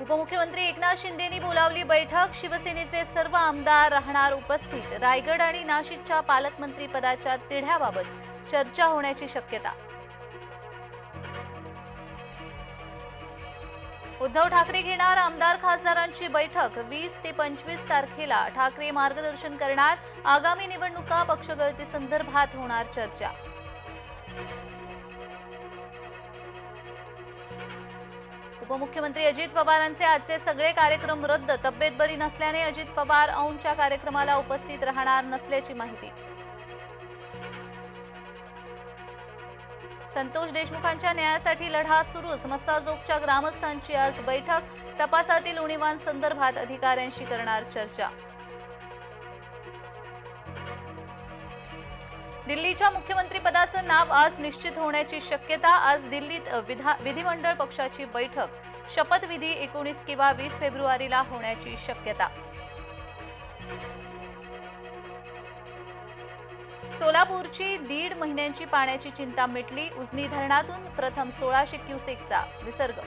उपमुख्यमंत्री एकनाथ शिंदेनी बोलावली बैठक. शिवसेनेचे सर्व आमदार राहणार उपस्थित. रायगड आणि नाशिकच्या पालकमंत्री पदाच्या तिढ्याबाबत चर्चा होण्याची शक्यता. उद्धव ठाकरे घेणार आमदार खासदारांची बैठक. वीस ते पंचवीस तारखेला ठाकरे मार्गदर्शन करणार. आगामी निवडणुका पक्षगळती संदर्भात होणार चर्चा. उपमुख्यमंत्री अजित पवारांचे आजचे सगळे कार्यक्रम रद्द तब्येत बरी नसल्याने अजित पवार औंच्या कार्यक्रमाला उपस्थित राहणार नसल्याची माहिती. संतोष देशमुखांच्या न्यायासाठी लढा सुरूच मस्साजोगच्या ग्रामस्थांची आज बैठक तपासातील उणीवांसंदर्भात अधिकाऱ्यांशी करणार चर्चा. दिल्लीच्या मुख्यमंत्रीपदाचं नाव आज निश्चित होण्याची शक्यता आज दिल्लीत विधा विधिमंडळ पक्षाची बैठक शपथविधी एकोणीस किंवा वीस फेब्रुवारीला होण्याची शक्यता. सोलापूरची दीड महिन्यांची पाण्याची चिंता मिटली उजनी धरणातून प्रथम सोळाशे क्युसेकचा विसर्ग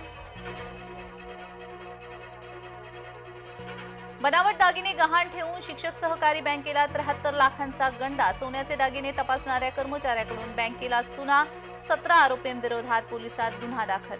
बनावट दागिने गहाण ठेवून शिक्षक सहकारी बँकेला त्र्याहत्तर लाखांचा गंडा. सोन्याचे दागिने तपासणाऱ्या कर्मचाऱ्याकडून बँकेला चुना सतरा आरोपींविरोधात पोलिसात गुन्हा दाखल